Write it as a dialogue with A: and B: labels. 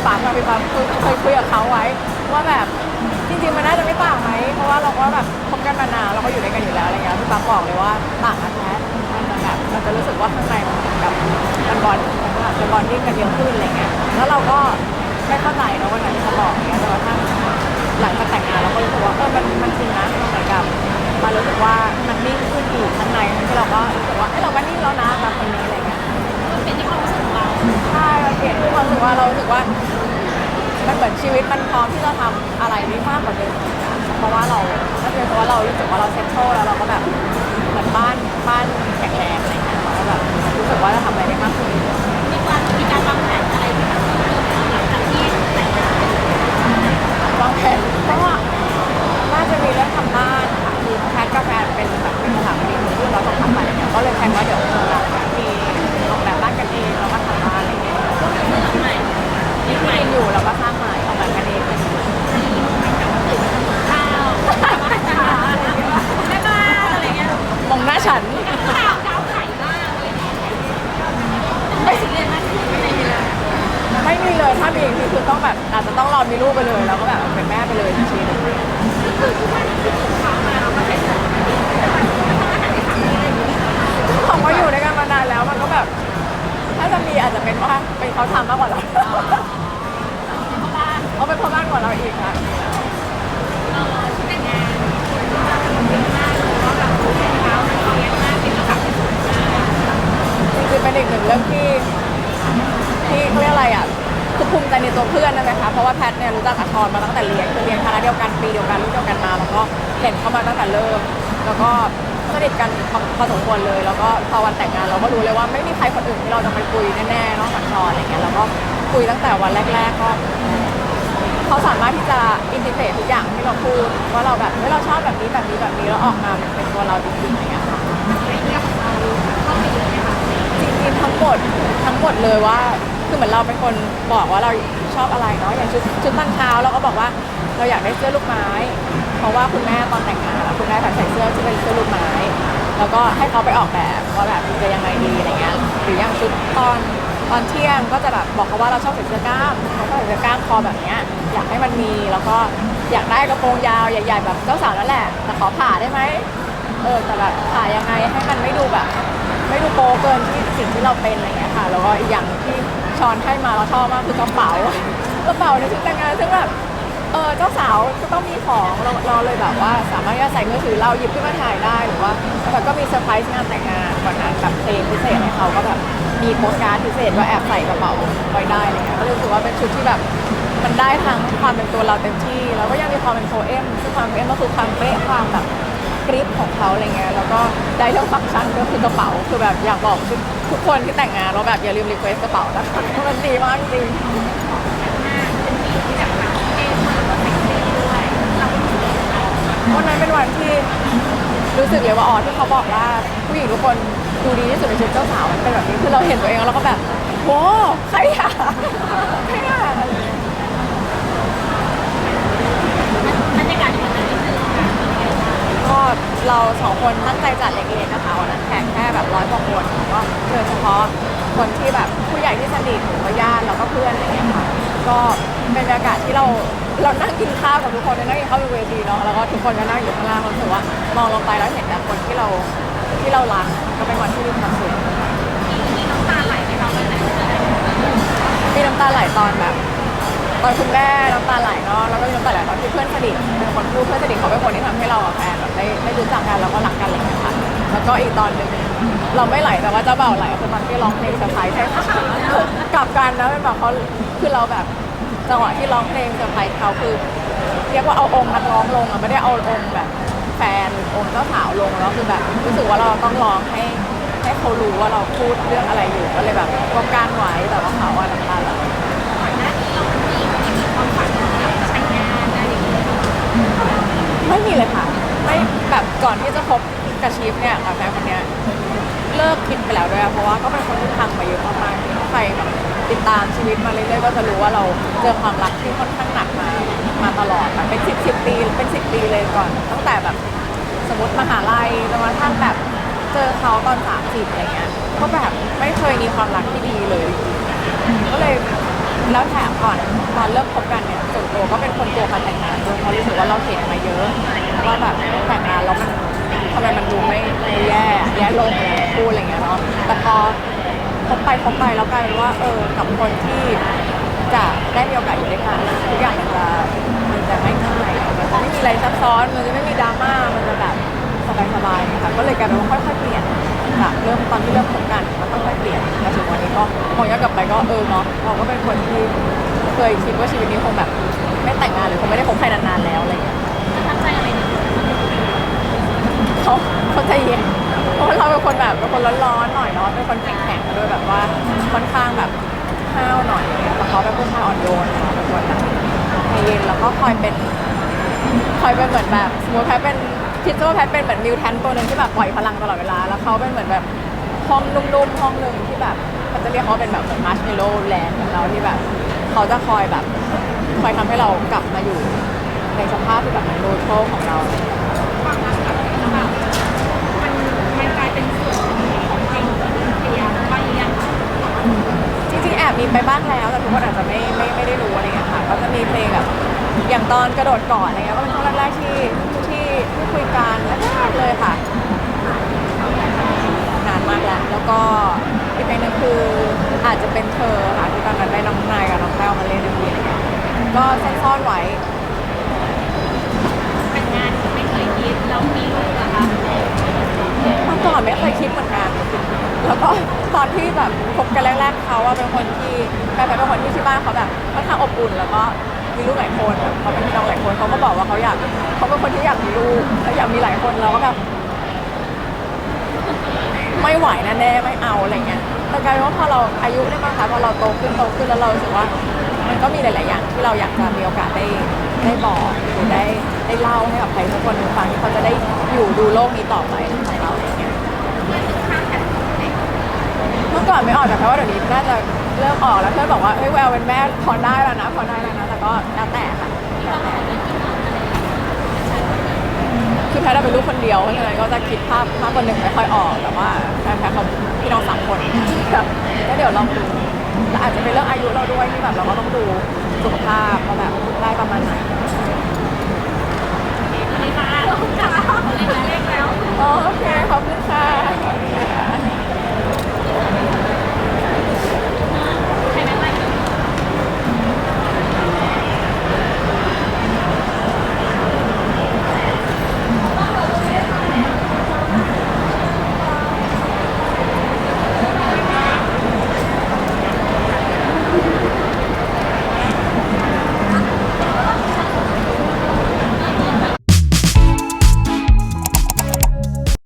A: คือพี่ปั๊มอะพี่ปั๊มคือเคยคุยกับเขาไว้ ว่าแบบจริงๆมันน่าจะไม่ต่างไหมเพราะว่าเราก็แบบคบกันมานานเราก็อยู่ด้วยกันอยู่แล้วอะไรเงี้ยพี่ปั๊มบอกเลยว่าต่างกันแท้มันจะแบบมันจะรู้สึกว่าข้างในมันแบบมันบอลมันจะบอลดิ้งกันเยอะขึ้นอะไรเงี้ยแล้วเราก็ไม่เข้าใจนะวันนั้นที่เขาบอกเงี้ยแต่ว่าถ้าหลังจากแต่งงานเราก็รู้สึกว่าเออมันมันจริงนะมันเหมือนกับมารู้สึกว่ามันนิ่งขึ้นอีกข้างในที่เราก็รู้สึกว่าเอ้ยเราก็นิ่งแล้วนะกับคนนี้อะไรเงี้ย
B: มันเป็นที่ความรู้สึกของ
A: ใช่มันเปลี่ยนด้วยความรู้สึกว่าเรารู้สึกว่ามันเหมือนชีวิตมันพร้อมที่จะทำอะไรได้มากกว่าเดิมเพราะว่าเราก็เป็นเพราะว่าเรารู้สึกว่าเราเซ็ตโตแล้วเราก็แบบเหมือนบ้านบ้านแข็งแรงอะไรเงี้ยเราก็แบบรู้สึกว่าจะทำอะไรได้มากขึ้น
B: มีการมีการวางแผ อ
A: ยู่เราก็สร้างใหม่ออกแบบกันเอง
B: ข้าวข้าอะไรอย่างเงี้ยแม่บ้านอะไรเงี้ย
A: มองหน้าฉัน
B: ข่าวไข่มากเลยไม่สิเรียนนั่นคือไม่ได้เลย
A: ไม่มีเลยถ้ามีคือคือต้องแบบอาจจะต้องรอมีลูกไปเลยแล้วก็แบบเป็นแม่ไปเลยจริง
B: คืออาหารในสามีอะไรอย่างเงี้ย
A: ๆของว่าอยู่ด้วยกันมานานแล้วมันก็แบบ ถ้าจะมีอาจจะเป็นว่าเป็นเขาทำมากกว่าเรา
B: เขา
A: เป็นพ่อบ้านกว่าเราอีกค่ะ
B: เราชุดแต่งงานเยอะมากหรือว่าแบบแต่งเช้ามันเรียนมากเป็นระดับที่สูงมาก
A: จริงๆเป็นอีกหนึ่งเรื่องที่ที่เขาเรียกอะไรอะคือภูมิใจในตัวเพื่อนนะไหมคะเพราะว่าแพทเนี่ยรู้จักกับทอมาตั้งแต่เรียนคือเรียนคณะเดียวกันปีเดียวกันรุ่นเดียวกันมาแล้วก็เห็นเขามาตั้งแต่เริ่ม แล้วก็สนิทกันพอสมควรเลย แล้วก็พอวันแต่งงานเราก็รู้เลยว่าไม่มีใครคนอื่นที่เราจะไปคุยแน่ๆนอกจากทอนอะไรเงี้ยแล้วก็คุยตั้งแต่วันแรก ๆ ก็ เขาสามารถที่จะอินทิเกรตทุกอย่างที่เราพูดว่าเราแบบเฮ้ยเราชอบแบบนี้แบบนี้แบบนี้แล้วออกมาเป็นตัวเราจริงๆอะไรเงี้ยค่ะ
B: ไอเงี้ยค่ะ
A: จริงๆทั้งหมดทั้งหมดเลยว่าคือเหมือนเราเป็นคนบอกว่าเราชอบอะไรเนาะอย่างชุดชุดตอนเช้าเราก็บอกว่าเราอยากได้เสื้อลูกไม้ เพราะว่าคุณแม่ตอนแต่งงานอะคุณแม่ใส่เสื้อที่เป็นเสื้อลูกไม้ แล้วก็ให้เขาไปออกแบบว่าแบบจะยังไงดีอะไรเงี้ยหรืออย่างชุดตอน ตอนเที่ยงก็จะแบบบอกเขาว่าเราชอบใส่เสื้อกล้ามเขาก็ใส่เสื้อกล้ามคอแบบเนี้ยอยากให้มันมีแล้วก็อยากได้กระโปรงยาวใหญ่ๆแบบเจ้าสาวนั่นแหละแต่ขอผ่าได้ไหมเออแต่แบบผ่ายังไงให้มันไม่ดูแบบ ไม่ดูโป๊เกินที่สิ่งที่เราเป็นอะไรเงี้ยค่ะ แล้วก็อีกอย่างที่ชอนให้มาเราชอบมากคือกระเป๋ากระเป๋าในชุดแต่งงานซึ่งแบบเออเจ้าสาวก็ต้องมีของเราเราเลยแบบว่า สามารถที่จะใส่มือถือเราหยิบขึ้นมาถ่ายได้หรือว่าแล้วก็มีเซอร์ไพรส์งานแต่งงานวันนั้นแบบเพลงพิเศษให้เขาก็แบบ มีโปสการ์ดพิเศษว่าแอบใส่กระเป๋าไว้ได้อะไรเงี้ยก็เลยรู้สึกว่าเป็นชุดที่แบบมันได้ทั้งความเป็นตัวเราเต็มที่ แล้วก็ยังมีความเป็นโฟเอมซึ่งความโฟเอมก็คือความเป๊ะความแบบกริปของเขาอะไรเงี้ยแล้วก็ได้เรื่องฟังก์ชันก็คือกระเป๋าคือแบบอยากบอกทุกทุกคนที่แต่งงานว่าแบบอย่าลืมรีเควสกระเป๋านะคะมันดีมากจริงวันนั้นเป็นวันที่ รู้สึกเลยว่าอ๋อที่เขาบอกว่าผู้หญิงทุกคนดูดีที่สุดในชุดเจ้าสาวมันเป็นแบบนี้คือเราเห็นตัวเองแล้วเราก็แบบโว้ใครอะใครอะ
B: บรรยากาศในวันนั้นนิดนึงค่ะ
A: ก็เราสองคนตั้งใจจัดเล็กๆนะคะวันนั้นแขกแค่แบบร้อยกว่าคนก็โดยเฉพาะคนที่แบบผู้ใหญ่ที่สนิทหรือว่าญาติแล้วก็เพื่อนอะไรอย่างเงี้ยค่ะ ก็เป็นบรรยากาศที่เราเรานั่งกินข้าวกับทุกคนนั่งกินข้าวบนเวทีเนาะแล้วก็ทุกคนก็นั่งอยู่ข้างล่างเรารู้สึกว่ามองลงไปแล้วเห็นแต่คนที่เราที่เรารักก็เป็นวันที่มีความสุข
B: มีน้ำตาไหลในเราไปไหนเลย
A: มีน้ำตาไหลตอนแบบตอนคุณแม่น้ำตาไหลเนาะแล้วก็มีน้ำตาไหลตอนที่เพื่อนสนิทเป็นคนพูดเพื่อนสนิทเขาเป็นคนที่ทำให้เรากับแฟนแบบได้ได้รู้จักกันแล้วก็รักกันอะไรอย่างเงี้ยค่ะแล้วก็อีกตอนหนึ่ง เราไม่ไหลแต่ว่าเจ้าบ่าวไหลคือตอนที่ร้องเพลงเซอร์ไพรส์ให้เขากลับกันนะเป็นแบบเขาคือเราแบบจังหวะที่ร้องเพลงเซอร์ไพรส์เขาคือ เรียกว่าเอาองค์นักร้องลงอะไม่ได้เอาองค์แบบแฟนหรือองค์เจ้าสาวลงแล้วคือแบบรู้สึกว่าเราต้องร้องให้ให้เขารู้ว่าเราพูดเรื่องอะไรอยู่ก็เลยแบบก็การไว้แต่ว่าเขาอะน้ำตาไหล
B: ก่อนหน้านี้เราเป็นผู้หญิงที่มีความฝันอยากจะแต่งานอะไรอย่างเงี้ย
A: ไม่มีเลยค่ะไม่แบบก่อนที่จะคบกับชีฟเนี่ยกับแฟนคนเนี้ย เลิกคิดไปแล้วด้วยอะเพราะว่าก็เป็นคนที่พังมาเยอะมากๆถ้าใครแบบติดตามชีวิตมาเรื่อยๆก็จะรู้ว่าเราเจอความรักที่ค่อนข้างหนักมามาตลอดแบบเป็นสิบสิบปีเป็นสิบปีเลยก่อนตั้งแต่แบบสมมติมหาลัยจนกระทั่งแบบเจอเขาตอนสามสิบอะไรเงี้ยก็แบบไม่เคยมีความรักที่ดีเลยก็เลยแล้วแถมก่อนตอนเริ่มคบกันเนี่ยส่วนตัวก็เป็นคนกลัวการแต่งงานด้วยเพราะรู้สึกว่าเราเห็นมาเยอะว่าแบบแต่งงานแล้วมัน ทำไมมันดูไม่ไม่แย่แย่ลงอะไรพูดอะไรเงี้ยเนาะแต่พอคบไปคบไปแล้วกลายเป็นว่าเออกับคนที่จะได้มีโอกาสอยู่ด้วยกันทุกอย่างมันจะมันจะไม่ง่ายมันจะไม่มีอะไรซับซ้อนมันจะไม่มีดราม่ามันจะแบบสบายๆค่ะก็เลยกลายเป็นว่าค่อยๆเปลี่ยนจากเริ่มตอนที่เริ่มคบกันก็ค่อยๆเปลี่ยนมาถึงวันนี้ก็มองย้อนกลับไปก็เออเนาะเราก็เป็นคนที่เคยคิดว่าชีวิตนี้คงแบบไม่แต่งงานหรือคงไม่ได้คบใครนานๆแล้วอะไรอย่า
B: งเงี้ยใจอะไรในตัว
A: เขาเขาใจเย็นเพราะว่าเราเป็นคนแบบเป็นคนร้อนๆหน่อยเนาะเป็นคนแข็งๆด้วยแบบว่าค่อนข้างแบบห้าวหน่อยแต่เขาเป็นผู้ชายอ่อนโยนค่ะเป็นคนแบบใจเย็นแล้วก็คอยเป็นคอยเป็นเหมือนแบบสมมติแพทเป็นคิดว่าแพทเป็นเหมือนมิวแทนตัวหนึ่งที่แบบปล่อยพลังตลอดเวลา แล้วเขาเป็นเหมือนแบบห้องนุ่มๆห้องหนึ่งที่แบบเขาจะเรียกเขาเป็นแบบเหมือนมาร์ชเมลโล่แลนด์ของเราที่แบบเขาจะคอยแบบคอยทำให้เรากลับมาอยู่ในสภาพที่แบบมันโนโทรของเรา
B: ความรักกับแบบมันมันกลายเป็นส่วนหนึ่งของเพลงพยายามไปยัง
A: จริงๆ แอบมีไปบ้างแล้ว แต่ทุกคนอาจจะไม่ไม่ไม่ได้รู้อะไรเงี้ยค่ะ ก็จะมีเพลงแบบอย่างตอนกระโดดก่อนอะไรเงี้ยก็เป็นช่วงแรกๆที่ที่ที่คุยกันแรกๆเลยค่ะ นานมากแล้วแล้วก็อีกเพลงหนึงคืออาจจะเป็นเธอค่ะที่ตอนนั้นได้น้องนายกับน้องแต้วมาเล่นด้วยอะไรเงี้ยก็ซ่อนๆไว้
B: แต่งงานไม่เคยคิดแล้วมีลูกอะค่ะ
A: เมื่อก่อนไม่เคยคิดเหมือนกัน แล้วก็ต อนที่แบบคบกันแรกๆเขาว่าเป็นคนที่แฟนเป็นคนที่ที่บ้านเขาแบบค่อนข้างอบอุ่นแล้วก็มีลูกหลายคนเขาเป็นพี่น้องหลายคนเขาก็บอกว่าเขาอยากเขาเป็นคนที่อยากมีลูกแล้วอยากมีหลายคนเราก็แบบไม่ไหวแน่ๆไม่เอาอะไรเงี้ยแต่กลายเป็นว่าพอเราอายุได้มากค่ะพอเราโตขึ้นโตขึ้นแล้วเรารู้สึกว่า มันก็มีหลาย ๆ อย่างที่เราอยากจะมีโอกาสได้ได้บอกหรือได้ได้เล่าให้กับใครสักคนฟังที่เขาจะได้อยู่ดูโลกนี้ต่อไปของเราอะไรเงี้ย
B: เพื่อนข้างกัน
A: เมื่อก่อนไม่ออกแต่เพราะว่าเดี๋ยวนี้น่าจะเริ่มออกแล้วเพื่อนบอกว่าเฮ้ยแววเป็นแม่พอได้แล้วนะพอได้แล้วนะแต่ก็แล้วแต่ค่ะแล้วแต่คือแพทย์เป็นลูกคนเดียวเพราะฉะนั้นก็จะคิดภาพมากกว่าหนึ่งไม่ค่อยออกแต่ว่าแพทย์แพทย์เขาพี่น้องสามคนแบบก็เดี๋ยวลองดูแล้วอาจจะเป็นเรื่องอายุเราด้วยที่แบบเราก็ต้องดูสุขภาพว่าแบบได้ประมาณไหน
B: อันนี้มาแล้วจ้า